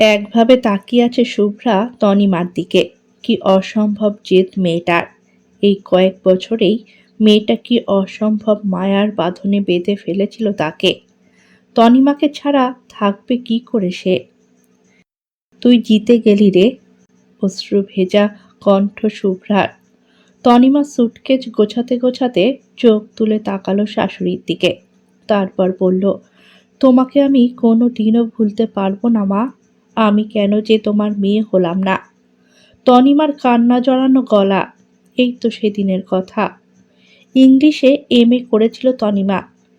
একভাবে তাকিয়ে আছে শুভ্রা তনিমার দিকে। কি অসম্ভব জেদ মেয়েটার। এই কয়েক বছরেই মেয়েটা কি অসম্ভব মায়ার বাঁধনে বেঁধে ফেলেছিল তাকে। তনিমাকে ছাড়া থাকবে কি করে সে? তুই জিতে গেলি রে, অশ্রু ভেজা কণ্ঠ শুভ্রার। তনিমা সুটকেচ গোছাতে গোছাতে চোখ তুলে তাকালো শাশুড়ির দিকে। তারপর বলল, তোমাকে আমি কোনো দিনও ভুলতে পারব না মা। আমি কেন যে তোমার মেয়ে হলাম না? তনিমার কান্না জড়ানো গলা। এই তো সেদিনের কথা। ইংলিশে এম এ করেছিল তনিমা।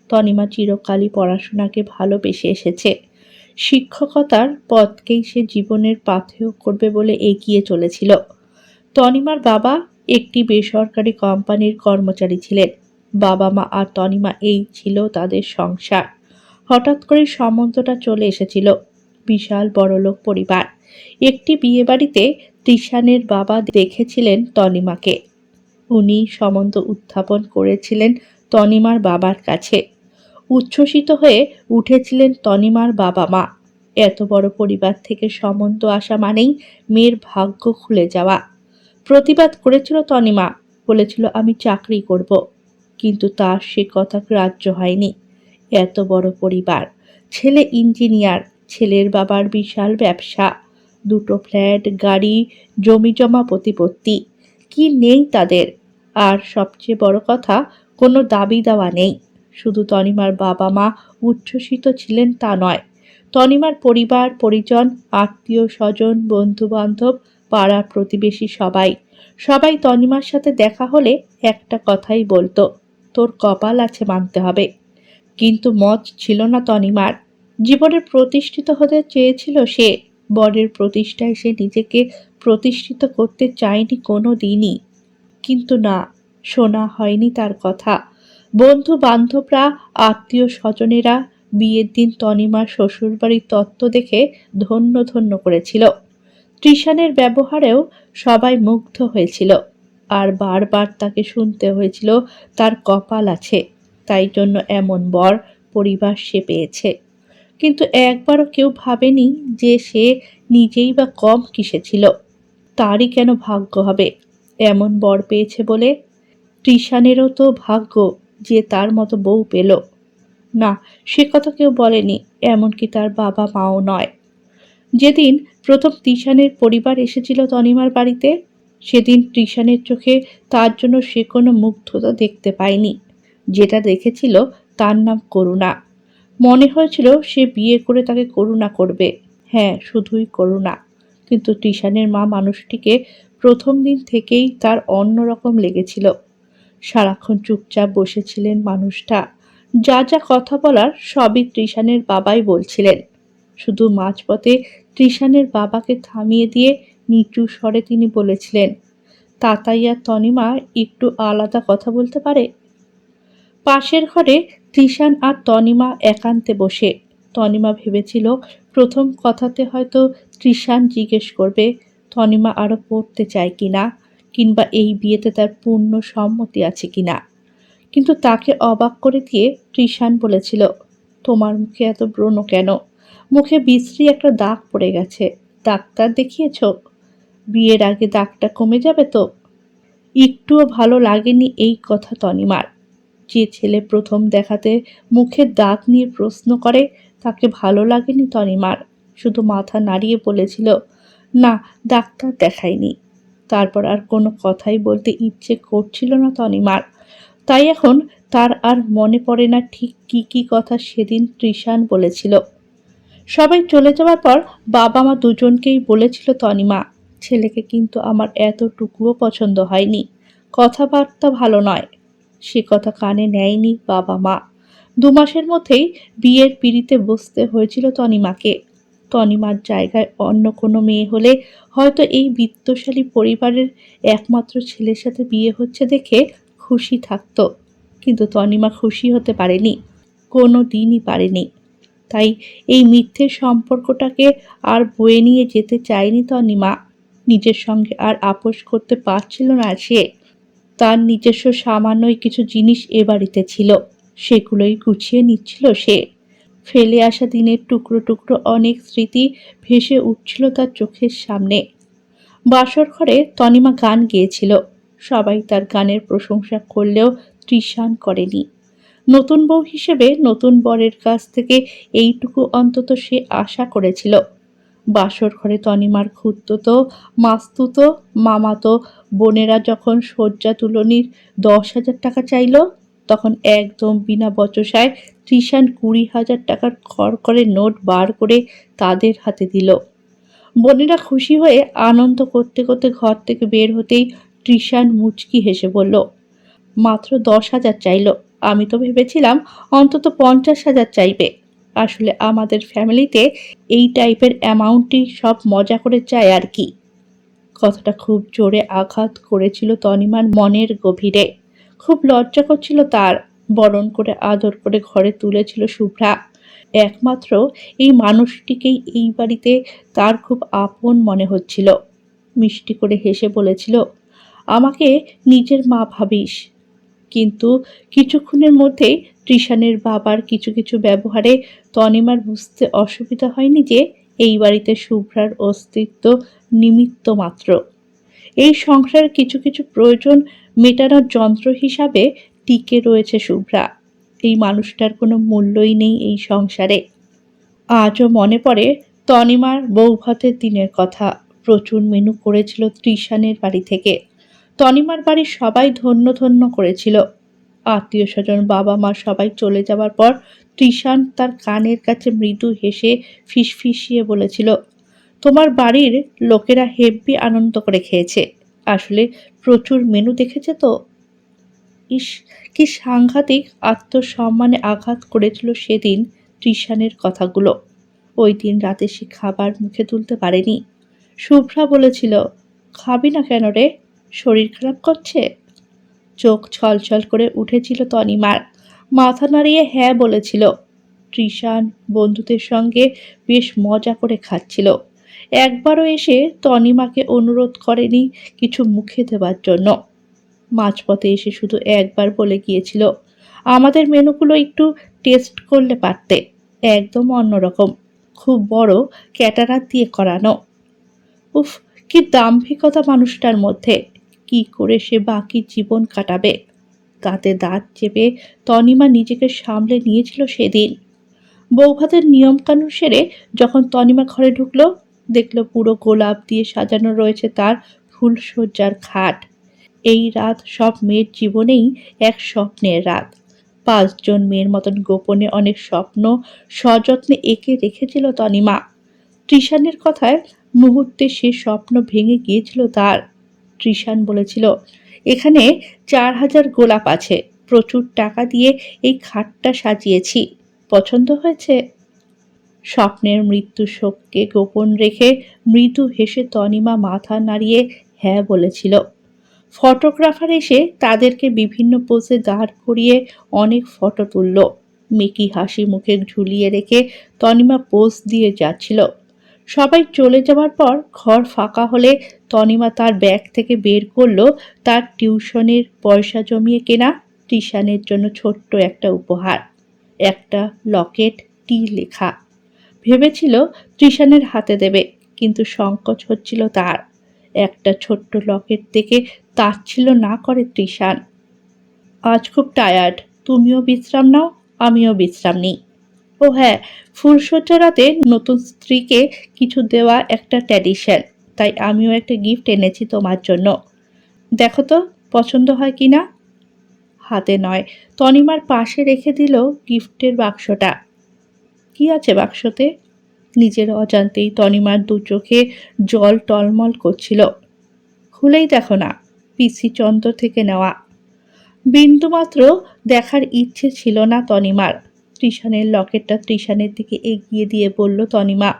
তনিমা চিরকালই পড়াশোনাকে ভালোবেসে এসেছে। শিক্ষকতার পথকেই সে জীবনের পাথেয় করবে বলে এগিয়ে চলেছিল। তনিমার বাবা একটি বেসরকারি কোম্পানির কর্মচারী ছিলেন। বাবা মা আর তনিমা এই ছিল তাদের সংসার। হঠাৎ করে সম্বন্ধটা চলে এসেছিল। বিশাল বড়লোক পরিবার। একটি বিয়েবাড়িতে তিশানের বাবা দেখেছিলেন তনিমাকে। উনি সম্বন্ধ উত্থাপন করেছিলেন তনিমার বাবার কাছে। উচ্ছ্বসিত হয়ে উঠেছিলেন তনিমার বাবা মা। এত বড় পরিবার থেকে সম্বন্ধ আসা মানেই মেয়ের ভাগ্য খুলে যাওয়া। প্রতিবাদ করেছিল তনিমা, বলেছিল, আমি চাকরি করব। কিন্তু তার সে কথা গ্রাহ্য হয়নি। এত বড় পরিবার, ছেলে ইঞ্জিনিয়ার ছেলের বাবার বিশাল ব্যবসা। দুটো ফ্ল্যাট, গাড়ি জমি জমা প্রতিপত্তি। কি নেই তাদের? আর সবচেয়ে বড় কথা, কোনো দাবি দেওয়া নেই। শুধু তনিমার বাবা মা উচ্ছ্বসিত ছিলেন তা নয়। তনিমার পরিবার, পরিজন, আত্মীয় স্বজন বন্ধু বান্ধব পাড়া প্রতিবেশী সবাই। সবাই তনিমার সাথে দেখা হলে একটা কথাই বলতো, তোর কপাল আছে মানতে হবে। কিন্তু মত ছিল না তনিমার। জীবনে প্রতিষ্ঠিত হতে চেয়েছিল সে। বরের প্রতিষ্ঠায় সে নিজেকে প্রতিষ্ঠিত করতে চায়নি কোনো দিনই কিন্তু না, শোনা হয়নি তার কথা। বন্ধু বান্ধবরা আত্মীয় স্বজনেরা বিয়ের দিন তনিমার শ্বশুরবাড়ির তত্ত্ব দেখে ধন্য ধন্য করেছিল। ত্রিশানের ব্যবহারেও সবাই মুগ্ধ হয়েছিল। আর বারবার তাকে শুনতে হয়েছিল, তার কপাল আছে, তাই জন্য এমন বর পরিবার সে পেয়েছে। কিন্তু একবারও কেউ ভাবেনি যে সে নিজেই বা কম কিসে ছিল। তারই কেন ভাগ্য হবে? এমন বর পেয়েছে বলে? ত্রিশানেরও তো ভাগ্য যে তার মতো বউ পেল। না, সে কথা কেউ বলেনি, এমনকি তার বাবা মাও নয়। যেদিন প্রথম ত্রিশানের পরিবার এসেছিল তনিমার বাড়িতে, সেদিন ত্রিশানের চোখে তার জন্য সে কোনো মুগ্ধতা দেখতে পায়নি। যেটা দেখেছিল তার নাম করুণা। মনে হয়েছিল সে বিয়ে করে তাকে করুণা করবে। হ্যাঁ শুধুই করুণা। কিন্তু ত্রিশানের মা মানুষটিকে প্রথম দিন থেকেই তার অন্যরকম লেগেছিল। সারাক্ষণ চুপচাপ বসেছিলেন মানুষটা। যা যা কথা বলার সবই ত্রিশানের বাবাই বলছিলেন। শুধু মাঝপথে ত্রিশানের বাবাকে থামিয়ে দিয়ে নিচু স্বরে তিনি বলেছিলেন তাতাই আর তনিমা, একটু আলাদা কথা বলতে পারে? পাশের ঘরে ত্রিশান আর তনিমা একান্তে বসে। তনিমা ভেবেছিল, প্রথম কথাতে হয়তো ত্রিশান জিজ্ঞেস করবে, তনিমা আরও পড়তে চায় কিনা কিংবা এই বিয়েতে তার পূর্ণ সম্মতি আছে কিনা কিন্তু তাকে অবাক করে দিয়ে ত্রিশান বলেছিল, তোমার মুখে এত ব্রণ কেন? মুখে বিশ্রী একটা দাগ পড়ে গেছে। ডাক্তার দেখিয়েছ? বিয়ের আগে দাগটা কমে যাবে তো? একটুও ভালো লাগেনি এই কথা তনিমার। যে ছেলে প্রথম দেখাতে মুখে দাগ নিয়ে প্রশ্ন করে, তাকে ভালো লাগেনি তনিমার। শুধু মাথা নাড়িয়ে বলেছিল, না, ডাক্তার দেখায়নি। তারপর আর কোনো কথাই বলতে ইচ্ছে করছিল না তনিমার। তাই এখন তার আর মনে পড়ে না ঠিক কি কি কথা সেদিন ত্রিশান বলেছিল। সবাই চলে যাওয়ার পর বাবা মা দুজনকেই বলেছিল, তনিমা, ছেলেকে কিন্তু আমার এতটুকুও পছন্দ হয়নি। কথাবার্তা ভালো নয়। সে কথা কানে নেয়নি বাবা মা। দু মাসের মধ্যেই বিয়ের পিড়িতে বসতে হয়েছিল তনিমাকে। তনিমার জায়গায় অন্য কোনো মেয়ে হলে হয়তো এই বিত্তশালী পরিবারের একমাত্র ছেলের সাথে বিয়ে হচ্ছে দেখে খুশি থাকতো। কিন্তু তনিমা খুশি হতে পারেনি। কোনো দিনই পারেনি। তাই এই মিথ্যে সম্পর্কটাকে আর বয়ে নিয়ে যেতে চায়নি তনিমা। নিজের সঙ্গে আর আপোষ করতে পারছিল না সে। তার নিজস্ব সামান্যই কিছু জিনিস এ বাড়িতে ছিল। সেগুলোই গুছিয়ে নিচ্ছিল সে। ফেলে আসা দিনের টুকরো টুকরো অনেক স্মৃতি ভেসে উঠছিল তার চোখের সামনে। বাসর ঘরে তনিমা গান গেয়েছিল। সবাই তার গানের প্রশংসা করলেও তৃষান করেনি। নতুন বউ হিসেবে নতুন বরের কাছ থেকে এইটুকু অন্তত সে আশা করেছিল। বাসর ঘরে তনিমার খুঁড়তো মাস্তুতো মামাতো বোনেরা যখন শয্যা তুলনির দশ হাজার টাকা চাইল, তখন একদম বিনা বচসায় তৃষান কুড়ি হাজার টাকার খড় নোট বার করে তাদের হাতে দিল। বোনেরা খুশি হয়ে আনন্দ করতে করতে ঘর থেকে বের হতেই তৃষান মুচকি হেসে বলল, মাত্র দশ হাজার চাইল। আমি তো ভেবেছিলাম অন্তত পঞ্চাশ হাজার চাইবে। আসলে আমাদের ফ্যামিলিতে এই টাইপের অ্যামাউন্টই সব মজা করে চায় আর কি। কথাটা খুব জোরে আঘাত করেছিল তনিমার মনের গভীরে। খুব লজ্জা করছিল তার, বরণ করে আদর করে ঘরে তুলেছিল শুভ্রা। একমাত্র এই মানুষটিকেই এই বাড়িতে তার খুব আপন মনে হচ্ছিল। মিষ্টি করে হেসে বলেছিল, আমাকে নিজের মা ভাবিস কিন্তু কিছুক্ষণের মধ্যেই তৃষানের বাবার কিছু কিছু ব্যবহারে তনিমার বুঝতে অসুবিধা হয়নি যে এই বাড়িতে শুভ্রার অস্তিত্ব নিমিত্ত মাত্র। এই সংসারের কিছু কিছু প্রয়োজন মেটানোর যন্ত্র হিসাবে টিকে রয়েছে শুভ্রা। এই মানুষটার কোনো মূল্যই নেই এই সংসারে। আজও মনে পড়ে তনিমার বৌভাতের দিনের কথা। প্রচুর মেনু করেছিল ত্রিশানের বাড়ি থেকে। তনিমার বাড়ির সবাই ধন্য ধন্য করেছিল। আত্মীয় স্বজন, বাবা মা সবাই চলে যাওয়ার পর ত্রিশান তার কানের কাছে মৃদু হেসে ফিসফিসিয়ে বলেছিল, তোমার বাড়ির লোকেরা হেব্বি আনন্দ করে খেয়েছে। আসলে প্রচুর মেনু দেখেছে তো? ইস, কি সাংঘাতিক আত্মসম্মানে আঘাত করেছিল সেদিন ত্রিশানের কথাগুলো। ওই দিন রাতে সে খাবার মুখে তুলতে পারেনি। শুভ্রা বলেছিল, খাবি না কেন রে? শরীর খারাপ করছে? চোখ ছলছল করে উঠেছিল তনিমার। মাথা নাড়িয়ে হ্যাঁ বলেছিল। ত্রিশান বন্ধুদের সঙ্গে বেশ মজা করে খাচ্ছিল। একবারও এসে তনিমাকে অনুরোধ করেনি কিছু মুখে দেওয়ার জন্য। মাঝপথে এসে শুধু একবার বলে গিয়েছিল, আমাদের মেনুগুলো একটু টেস্ট করলে পারতে। একদম অন্যরকম। খুব বড় ক্যাটারার দিয়ে করানো। উফ, কি দাম্ভিকতা মানুষটার মধ্যে। কি করে সে বাকি জীবন কাটাবে? তাতে দাঁত চেপে তনিমা নিজেকে সামলে নিয়েছিল সেদিন। বৌভাতের নিয়মকানুন সেরে যখন তনিমা ঘরে ঢুকলো, দেখল পুরো গোলাপ দিয়ে সাজানো রয়েছে তার ফুলসজ্জার খাট। এই রাত সব মেয়ের জীবনেই এক স্বপ্নের রাত। পাঁচজন মেয়ের মতন গোপনে অনেক স্বপ্ন সযত্নে এঁকে রেখেছিল তনিমা। ত্রিশানের কথায় মুহূর্তে সে স্বপ্ন ভেঙে গিয়েছিল তার। ত্রিশান বলেছিল, এখানে চার হাজার গোলাপ আছে, প্রচুর টাকা দিয়ে এই খাটটা সাজিয়েছি। পছন্দ হয়েছে? স্বপ্নের মৃত্যু শোককে গোপন রেখে মৃদু হেসে তনিমা মাথা নাড়িয়ে হ্যাঁ বলেছিল। ফটোগ্রাফার এসে তাদেরকে বিভিন্ন পোজে দাঁড় করিয়ে অনেক ফটো তুলল। মেকি হাসি মুখে ঝুলিয়ে রেখে তনিমা পোজ দিয়ে যাচ্ছিল। সবাই চলে যাওয়ার পর ঘর ফাঁকা হলে তনিমা তার ব্যাগ থেকে বের করল তার টিউশনের পয়সা জমিয়ে কেনা টিশানের জন্য ছোট্ট একটা উপহার, একটা লকেট, টি লেখা। ভেবেছিল ত্রিশানের হাতে দেবে, কিন্তু সংকোচ হচ্ছিল তার। একটা ছোট্ট লকেট দেখে তাচ্ছিল না করে ত্রিশান আজ খুব টায়ার্ড তুমিও বিশ্রাম নাও, আমিও বিশ্রাম নিই। ও হ্যাঁ ফুলসজ্জা রাতে নতুন স্ত্রীকে কিছু দেওয়া একটা ট্র্যাডিশন। তাই আমিও একটা গিফট এনেছি তোমার জন্য। দেখো তো, পছন্দ হয় কি না হাতে নয়, তনিমার পাশে রেখে দিল গিফটের বাক্সটা। কি আছে বাক্সতে? নিজের অজান্তেই তনিমার দু চোখে জল টলমল করছিল। খুলেই দেখো না, পিসি চন্দ্র থেকে নেওয়া। বিন্দুমাত্র দেখার ইচ্ছে ছিল না তনিমার। ত্রিশানের লকেটটা ত্রিশানের দিকে এগিয়ে দিয়ে বলল, তনিমা,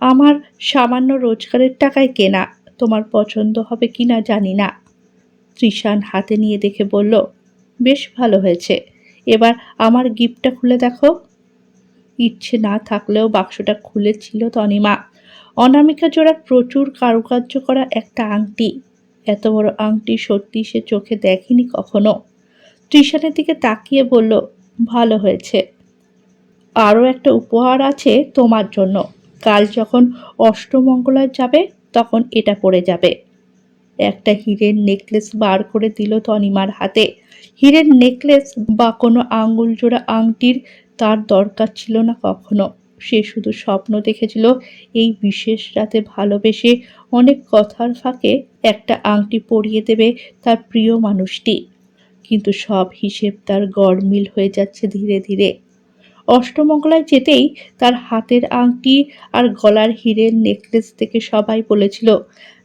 আমার সামান্য রোজগারের টাকায় কেনা, তোমার পছন্দ হবে কি না জানি না। ত্রিশান হাতে নিয়ে দেখে বলল, বেশ ভালো হয়েছে। এবার আমার গিফটটা খুলে দেখো। ইচ্ছে না থাকলেও বাক্সটা খুলেছিল তনিমা। অনামিকা জোড়ার প্রচুর কারুকার্য করা একটা আংটি। এত বড় আংটি সত্যি সে চোখে দেখেনি কখনো। ত্রিশানের দিকে তাকিয়ে বলল, ভালো হয়েছে। আরও একটা উপহার আছে তোমার জন্য। কাল যখন অষ্টমঙ্গলায় যাবে, তখন এটা পড়ে যাবে। একটা হীরের নেকলেস বার করে দিল তনিমার হাতে। হীরের নেকলেস বা কোনো আঙ্গুল জোড়া আংটির তার দরকার ছিল না কখনো। সে শুধু স্বপ্ন দেখেছিল এই বিশেষ রাতে ভালোবেসে অনেক কথার ফাঁকে একটা আংটি পরিয়ে দেবে তার প্রিয় মানুষটি। কিন্তু সব হিসেব তার গড়মিল হয়ে যাচ্ছে ধীরে ধীরে। অষ্টমঙ্গলায় যেতেই তার হাতের আংটি আর গলার হীরের নেকলেস থেকে সবাই বলেছিল,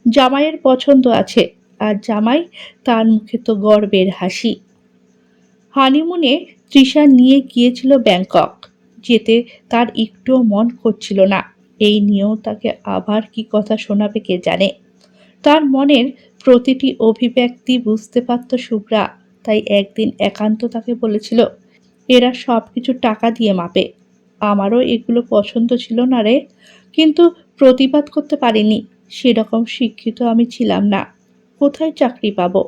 জামাইয়ের পছন্দ আছে। আর জামাই তার মুখে তো গর্বের হাসি। হানিমুনে তৃষা নিয়ে গিয়েছিল ব্যাংকক। যেতে তার একটুও মন করছিল না। এই নিয়েও তাকে আবার কি কথা শোনাবে কে জানে? তার মনের প্রতিটি অভিব্যক্তি বুঝতে পারত শুভ্রা। তাই একদিন একান্ত তাকে বলেছিল এরা সব কিছু টাকা দিয়ে মাপে। আমারও এগুলো পছন্দ ছিল না রে। কিন্তু প্রতিবাদ করতে পারিনি। সেরকম শিক্ষিত আমি ছিলাম না। কোথায় চাকরি পাবো?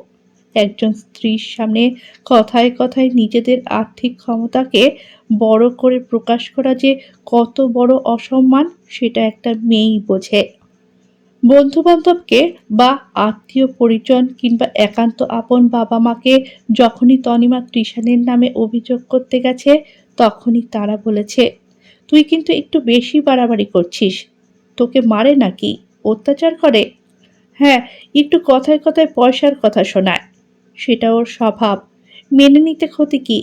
একজন স্ত্রীর সামনে কথায় কথায় নিজেদের আর্থিক ক্ষমতাকে বড় করে প্রকাশ করা যে কত বড় অসম্মান, সেটা একটা মেয়েই বোঝে। বন্ধু বান্ধবকে বা আত্মীয় পরিজন কিংবা একান্ত আপন বাবা মাকে যখনই তনিমা কৃষাণের নামে অভিযোগ করতে গেছে, তখনই তারা বলেছে, তুই কিন্তু একটু বেশি বাড়াবাড়ি করছিস, তোকে মারে নাকি, অত্যাচার করে? হ্যাঁ একটু কথায় কথায় পয়সার কথা শোনায়, সেটা ওর স্বভাব, মেনে নিতে ক্ষতি কি?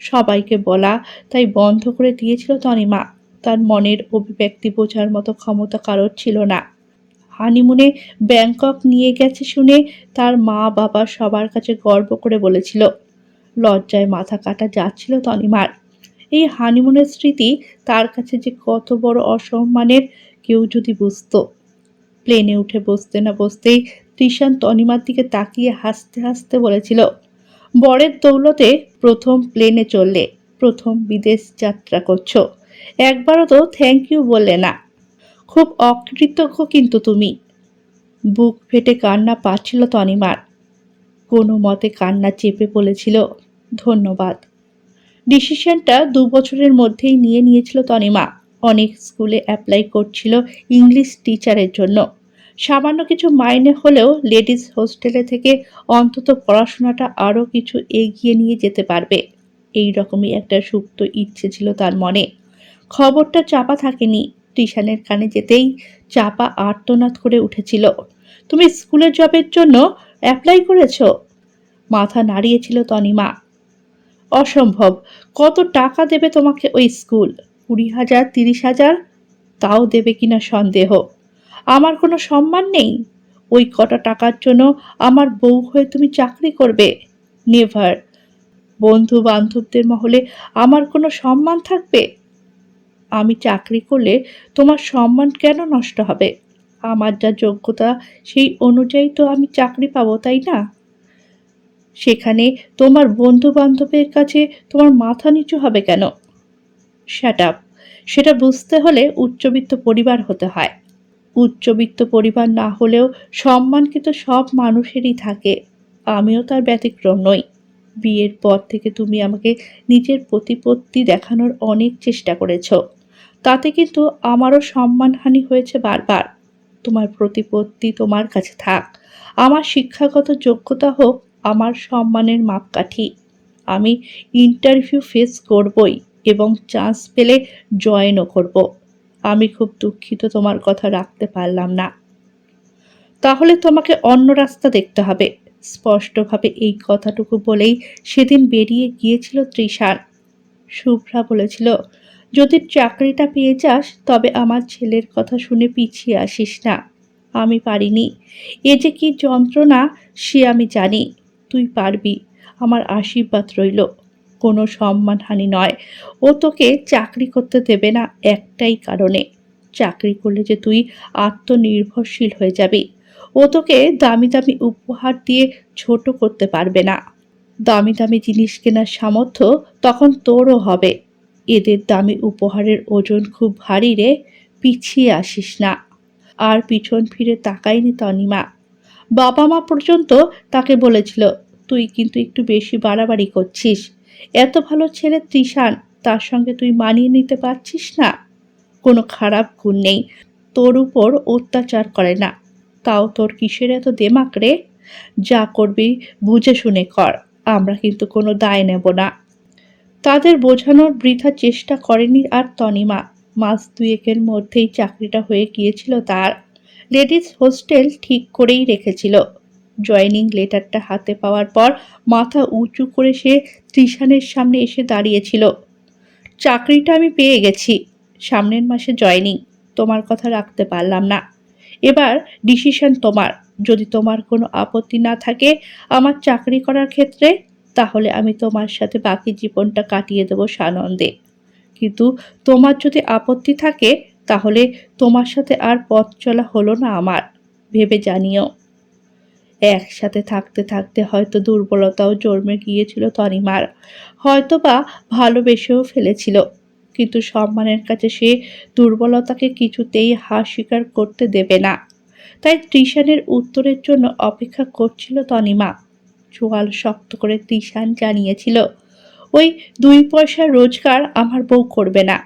সবাইকে বলা, তাই বন্ধ করে দিয়েছিল তনিমা, তার মনের অভিব্যক্তি বোঝার মতো ক্ষমতা কারোর ছিল না। হানিমুনে ব্যাংকক নিয়ে গেছে শুনে তার মা বাবা সবার কাছে গর্ব করে বলেছিল, লজ্জায় মাথা কাটা যাচ্ছিল তনিমার। এই হানিমুনের স্মৃতি তার কাছে যে কত বড় অসম্মানের, কেউ যদি বুঝতো। প্লেনে উঠে বসতে না বসতেই তৃষান তনিমার দিকে তাকিয়ে হাসতে হাসতে বলেছিল, বরের দৌলতে প্রথম প্লেনে চললে প্রথম বিদেশ যাত্রা করছ। একবারও তো থ্যাংক ইউ বললে না। খুব অকৃতজ্ঞ কিন্তু তুমি। বুক ফেটে কান্না পাচ্ছিল তনিমার। কোনো মতে কান্না চেপে বলেছিল, ধন্যবাদ। ডিসিশনটা দু বছরের মধ্যেই নিয়ে নিয়েছিল তনিমা। অনেক স্কুলে অ্যাপ্লাই করছিল ইংলিশ টিচারের জন্য। সামান্য কিছু মাইনে হলেও লেডিস হোস্টেলে থেকে অন্তত পড়াশোনাটা আরও কিছু এগিয়ে নিয়ে যেতে পারবে। এই রকমই একটা সুপ্ত ইচ্ছে ছিল তার মনে। খবরটা চাপা থাকেনি। টিশানের কানে যেতেই চাপা আর্তনাদ করে উঠেছিল। তুমি স্কুলের জবের জন্য অ্যাপ্লাই করেছ? মাথা নাড়িয়েছিল তনিমা। অসম্ভব, কত টাকা দেবে তোমাকে ওই স্কুল? কুড়ি হাজার, তিরিশ হাজার? তাও দেবে কিনা সন্দেহ। আমার কোনো সম্মান নেই? ওই কটা টাকার জন্য আমার বউ হয়ে তুমি চাকরি করবে? নেভার। বন্ধু বান্ধবদের মহলে আমার কোনো সম্মান থাকবে? আমি চাকরি করলে তোমার সম্মান কেন নষ্ট হবে? আমার যা যোগ্যতা, সেই অনুযায়ী তো আমি চাকরি পাবো, তাই না? সেখানে তোমার বন্ধু বান্ধবের কাছে তোমার মাথা নিচু হবে কেন? শ্যাট আপ সেটা বুঝতে হলে উচ্চবিত্ত পরিবার হতে হয়। উচ্চবিত্ত পরিবার না হলেও সম্মান কিন্তু সব মানুষেরই থাকে। আমিও তার ব্যতিক্রম নই। বিয়ের পর থেকে তুমি আমাকে নিজের প্রতিপত্তি দেখানোর অনেক চেষ্টা করেছ। তাতে কিন্তু আমারও সম্মানহানি হয়েছে বারবার। তোমার প্রতিপত্তি তোমার কাছে থাক। আমার শিক্ষাগত যোগ্যতা হোক, আমার সম্মানের মাপকাঠি। আমি ইন্টারভিউ ফেস করবই এবং চান্স পেলে জয়েনও করব। আমি খুব দুঃখিত তোমার কথা রাখতে পারলাম না। তাহলে তোমাকে অন্য রাস্তা দেখতে হবে। স্পষ্টভাবে এই কথাটুকু বলেই সেদিন বেরিয়ে গিয়েছিল তৃষার শুভ্রা বলেছিল যদি চাকরিটা পেয়ে যাস, তবে আমার ছেলের কথা শুনে পিছিয়ে আসিস না। আমি পারিনি। এ যে কি যন্ত্রণা, সে আমি জানি। তুই পারবি। আমার আশীর্বাদ রইল। কোনো সম্মানহানি নয়। ও তোকে চাকরি করতে দেবে না একটাই কারণে। চাকরি করলে যে তুই আত্মনির্ভরশীল হয়ে যাবি। ও তোকে দামি দামি উপহার দিয়ে ছোট করতে পারবে না। দামি দামি জিনিস কেনার সামর্থ্য তখন তোরও হবে। এদের দামি উপহারের ওজন খুব ভারী রে, পিছিয়ে আসিস না। আর পিছন ফিরে তাকায়নি তনিমা। বাবা মা পর্যন্ত তাকে বলেছিল, তুই কিন্তু একটু বেশি বাড়াবাড়ি করছিস। এত ভালো ছেলে তৃষান, তার সঙ্গে তুই মানিয়ে নিতে পারছিস না। কোনো খারাপ গুণ নেই। তোর উপর অত্যাচার করে না। তাও তোর কিসের এত দেমাক রে? যা করবি, বুঝে শুনে কর। আমরা কিন্তু কোনো দায় নেব না। তাদের বোঝানোর বৃথা চেষ্টা করেনি আর তনিমা। মাস দুয়েকের মধ্যেই চাকরিটা হয়ে গিয়েছিল তার। লেডিস হোস্টেল ঠিক করেই রেখেছিল। জয়েনিং লেটারটা হাতে পাওয়ার পর মাথা উঁচু করে সে ত্রিশানের সামনে এসে দাঁড়িয়েছিল। চাকরিটা আমি পেয়ে গেছি। সামনের মাসে জয়েনিং। তোমার কথা রাখতে পারলাম না। এবার ডিসিশন তোমার। যদি তোমার কোনো আপত্তি না থাকে, আমার চাকরি করার ক্ষেত্রে তাহলে আমি তোমার সাথে বাকি জীবনটা কাটিয়ে দেবো সানন্দে। কিন্তু তোমার যদি আপত্তি থাকে, তাহলে তোমার সাথে আর পথ চলা হলো না আমার, ভেবে জানিও। একসাথে থাকতে থাকতে হয়তো দুর্বলতাও জন্মে গিয়েছিল তনিমার হয়তো বা ভালোবেসেও ফেলেছিল, কিন্তু সম্মানের কাছে সে দুর্বলতাকে কিছুতেই হার স্বীকার করতে দেবে না। তাই ত্রিশানের উত্তরের জন্য অপেক্ষা করছিল তনিমা। চোয়াল শক্ত করে ত্রিশান জানিয়েছিল, ওই দুই পয়সা রোজগার আমার বউ করবে না।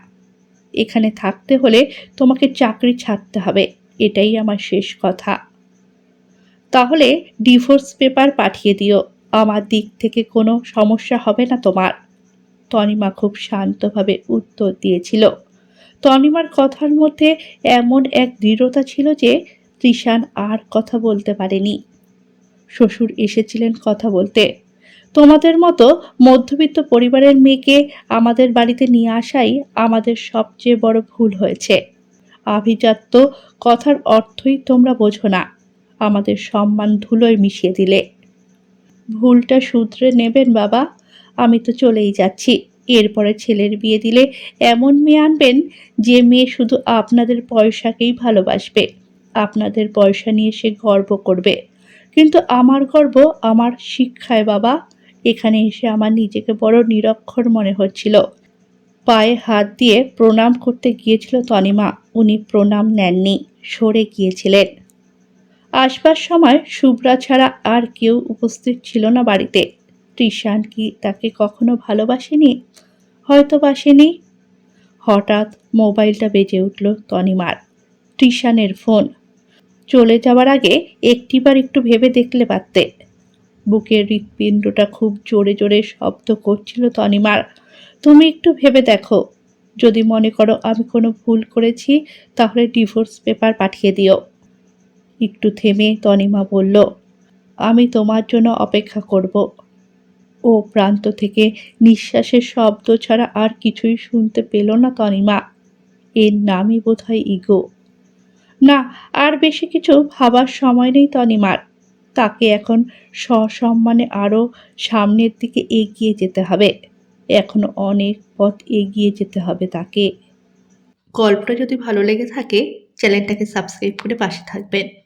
এখানে থাকতে হলে তোমাকে চাকরি ছাড়তে হবে, এটাই আমার শেষ কথা। তাহলে ডিভোর্স পেপার পাঠিয়ে দিও, আমার দিক থেকে কোনো সমস্যা হবে না তোমার। তনিমা খুব শান্তভাবে উত্তর দিয়েছিল। তনিমার কথার মধ্যে এমন এক দৃঢ়তা ছিল যে ত্রিশান আর কথা বলতে পারেনি। শ্বশুর এসেছিলেন কথা বলতে। তোমাদের মতো মধ্যবিত্ত পরিবারের মেয়েকে আমাদের বাড়িতে নিয়ে আসাই আমাদের সবচেয়ে বড় ভুল হয়েছে। আভিজাত্য কথার অর্থই তোমরা বোঝো না। আমাদের সম্মান ধুলোয় মিশিয়ে দিলে। ভুলটা শুধরে নেবেন বাবা, আমি তো চলেই যাচ্ছি। এরপরে ছেলের বিয়ে দিলে এমন মেয়ে আনবেন যে মেয়ে শুধু আপনাদের পয়সাকেই ভালোবাসবে। আপনাদের পয়সা নিয়ে সে গর্ব করবে। কিন্তু আমার গর্ব, আমার শিক্ষায় বাবা, এখানে এসে আমার নিজেকে বড় নিরক্ষর মনে হচ্ছিল। পায়ে হাত দিয়ে প্রণাম করতে গিয়েছিল তনিমা, উনি প্রণাম নেননি, সরে গিয়েছিলেন। আসবার সময় শুভ্রা ছাড়া আর কেউ উপস্থিত ছিল না বাড়িতে। ত্রিশান কি তাকে কখনো ভালোবাসেনি? হয়তো বাসেনি হঠাৎ মোবাইলটা বেজে উঠল তনিমার। ত্রিশানের ফোন। চলে যাওয়ার আগে একটিবার একটু ভেবে দেখলে পারতে। বুকের হৃৎপিণ্ডটা খুব জোরে জোরে শব্দ করছিল তনিমার। তুমি একটু ভেবে দেখো। যদি মনে করো আমি কোনো ভুল করেছি, তাহলে ডিভোর্স পেপার পাঠিয়ে দিও। একটু থেমে তনিমা বলল, আমি তোমার জন্য অপেক্ষা করব। ও প্রান্ত থেকে নিঃশ্বাসের শব্দ ছাড়া আর কিছুই শুনতে পেল না তনিমা। এর নামই বোধহয় ইগো। না, আর বেশি কিছু ভাবার সময় নেই তনিমার তাকে এখন সসম্মানে আরও সামনের দিকে এগিয়ে যেতে হবে। এখনও অনেক পথ এগিয়ে যেতে হবে তাকে। গল্পটা যদি ভালো লেগে থাকে, চ্যানেলটাকে সাবস্ক্রাইব করে পাশে থাকবেন।